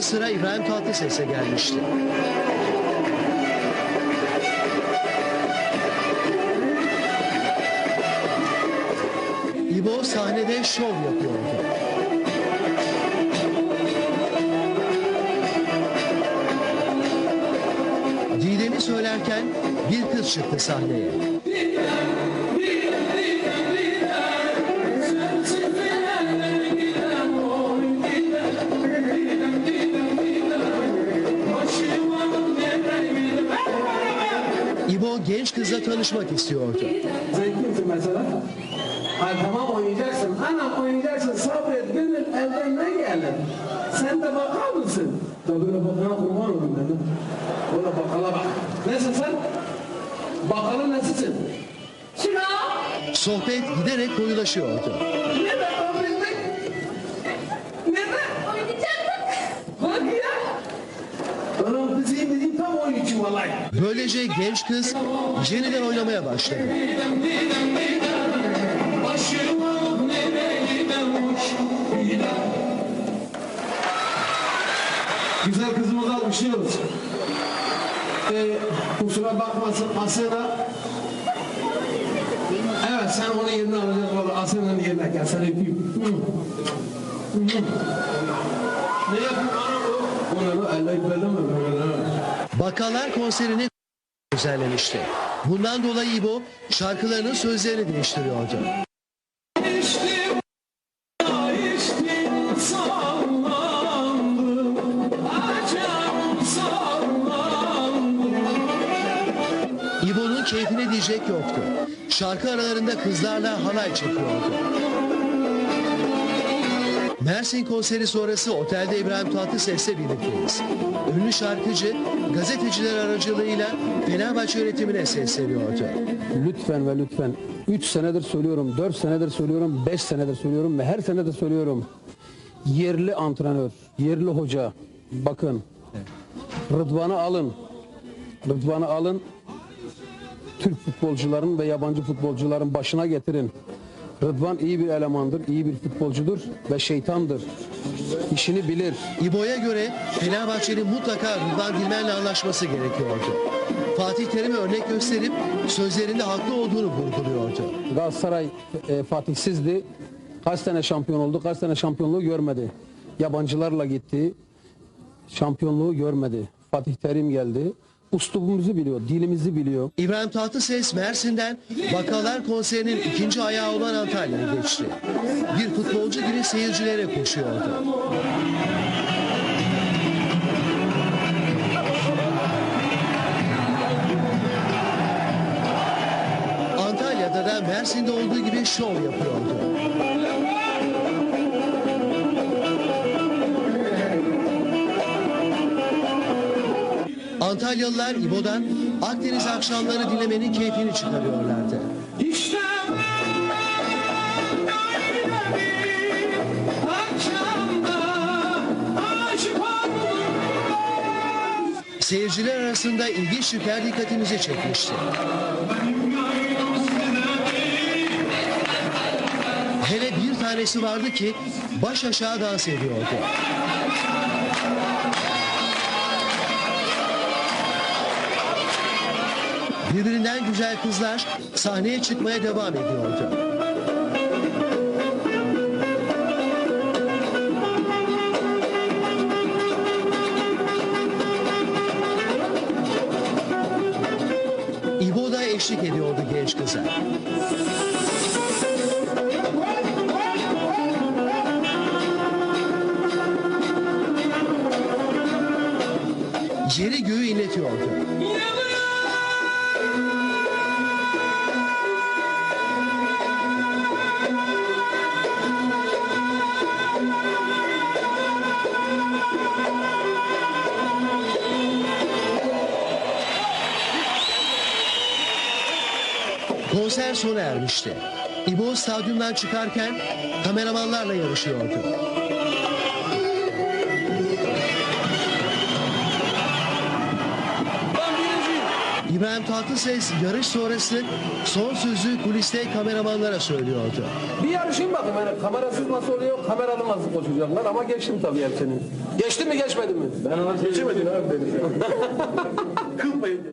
Sıra İbrahim Tatlıses'e gelmişti. İbo sahnede şov yapıyordu. Didem'i söylerken bir kız çıktı sahneye. Genç kızla tanışmak istiyordu. Sen kimsin mesela? Ay tamam oynayacaksın. Anam oynayacaksın. Sabret gönül elden ne gelir? Sen de bakar mısın? Böyle bakana kurban olayım dedim. Böyle bakala bak. Nesin sen? Bakalım nesisin? Çırak. Sohbet giderek koyulaşıyordu. Nerede Böylece genç kız yeniden oynamaya başladı. Güzel kızımızı almışıyoruz. Ee, kusura bakmasın Asena. Evet sen onun yerine alacaksın Asena'nın yerine gel sen öpeyim. Ne yapayım anam o? Onu da elle böyle Bakalar konserini düzenlemişti. Bundan dolayı İbo şarkılarının sözlerini değiştiriyordu. İbo'nun keyfine diyecek yoktu. Şarkı aralarında kızlarla halay çekiyordu. Mersin konseri sonrası otelde İbrahim Tatlıses'le birlikteyiz. Ünlü şarkıcı gazeteciler aracılığıyla Fenerbahçe yönetimine sesleniyordu. Lütfen ve lütfen 3 senedir söylüyorum, 4 senedir söylüyorum, 5 senedir söylüyorum ve her sene de söylüyorum. Yerli antrenör, yerli hoca bakın Rıdvan'ı alın. Rıdvan'ı alın. Türk futbolcuların ve yabancı futbolcuların başına getirin. Rıdvan iyi bir elemandır, iyi bir futbolcudur ve şeytandır. İşini bilir. İbo'ya göre Fenerbahçe'nin mutlaka Rıdvan Dilmen'le anlaşması gerekiyordu. Fatih Terim'e örnek gösterip sözlerinde haklı olduğunu vurguluyordu. Galatasaray e, Fatihsizdi. Kaç tane şampiyon oldu, kaç tane şampiyonluğu görmedi. Yabancılarla gitti. Şampiyonluğu görmedi. Fatih Terim geldi. Uslubumuzu biliyor, dilimizi biliyor. İbrahim Tatlıses Mersin'den Bakalar konserinin ikinci ayağı olan Antalya'ya geçti. Bir futbolcu gibi seyircilere koşuyordu. Antalya'da da Mersin'de olduğu gibi şov yapıyordu. Antalyalılar İbo'dan Akdeniz akşamları dinlemenin keyfini çıkarıyorlardı. İşte. Seyirciler arasında ilginç bir dikkatimizi çekmişti. Hele bir tanesi vardı ki baş aşağı dans ediyordu. Birbirinden güzel kızlar sahneye çıkmaya devam ediyordu. İbo da eşlik ediyordu genç kıza. Yeri göğü inletiyordu. Konser sona ermişti. İbo stadyumdan çıkarken kameramanlarla yarışıyordu. İbrahim Tatlıses yarış sonrası son sözü kuliste kameramanlara söylüyordu. Bir yarışayım bakayım yani kamerasız nasıl oluyor, kameralı nasıl koşacaklar ama geçtim tabii hepsini. Geçti mi geçmedi mi? Ben ona geçemedin abi beni.